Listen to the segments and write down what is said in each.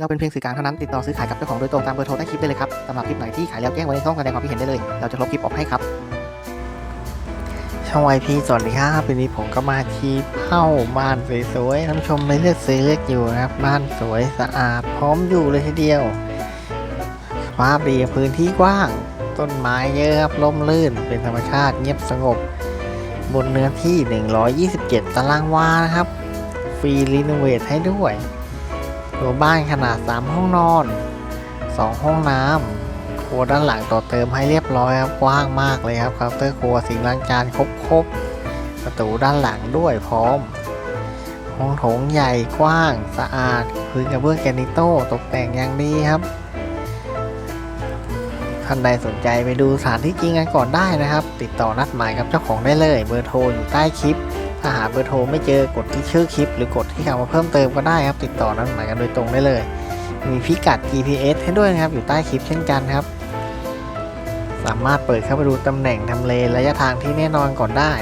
เราเป็นเพียงสื่อกลางเท่านั้นติดต่อซื้อขายกับเจ้าของโดยตรงตามเบอร์โทรใต้คลิปได้เลยครับสำหรับคลิปไหนที่ขายแล้วแจ้งไว้ในช่องแสดงความคิดเห็นได้เลย เราจะลบคลิปออกให้ครับ ช่องไอพีสวัสดีครับวันนี้ผมก็มาที่เป้าบ้านสวยๆท่านผู้ชมไม่เลือกซื้อเลือกอยู่นะครับ บ้านสวยสะอาดพร้อมอยู่เลยทีเดียวสภาพดีพื้นที่กว้าง ต้นไม้เยอะครับร่มรื่น เป็นธรรมชาติเงียบสงบบนเนื้อที่ 127 ตารางวานะครับ ฟรีรีโนเวทให้ด้วย ตัวบ้านขนาด 3 ห้องนอน 2 ห้องน้ำครัวด้านหลังต่อเติมให้เรียบร้อยครับกว้างมากเลยครับเคาน์เตอร์ครัวสิ่งล้างจานครบครบๆประตูด้านหลังด้วยพร้อม ห้องโถงใหญ่กว้างสะอาดพื้นกระเบื้องแกนิโต้ตกแต่งอย่างดีครับท่านใดสนใจไปดูสถานที่จริงกันก่อนได้นะครับ ติดต่อนัดหมายกับเจ้าของได้เลย เบอร์โทรอยู่ใต้คลิป ถ้าหาเบอร์โทรไม่เจอกดที่ชื่อคลิป หรือกดที่คำว่าเพิ่มเติมก็ได้ครับ ติดต่อนัดหมายกันโดยตรงได้เลย มีพิกัด GPS ให้ด้วยนะครับ อยู่ใต้คลิปเช่นกันครับ สามารถเปิดเข้าไปดูตำแหน่งทำเลระยะทางที่แน่นอนก่อนได้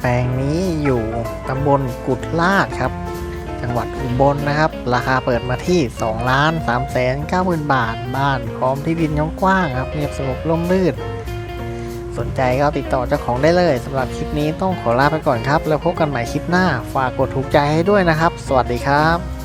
แปลงนี้อยู่ตำบลกุดลาดครับ จังหวัดอุบลนะครับ ราคาเปิดมาที่2ล้าน3แสน9หมื่นบาท บ้านพร้อมที่ดินกว้างครับเงียบสงบร่มรื่น สนใจก็ติดต่อเจ้าของได้เลยสำหรับคลิปนี้ต้องขอลาไปก่อนครับ แล้วพบกันใหม่คลิปหน้า ฝากกดถูกใจให้ด้วยนะครับ สวัสดีครับ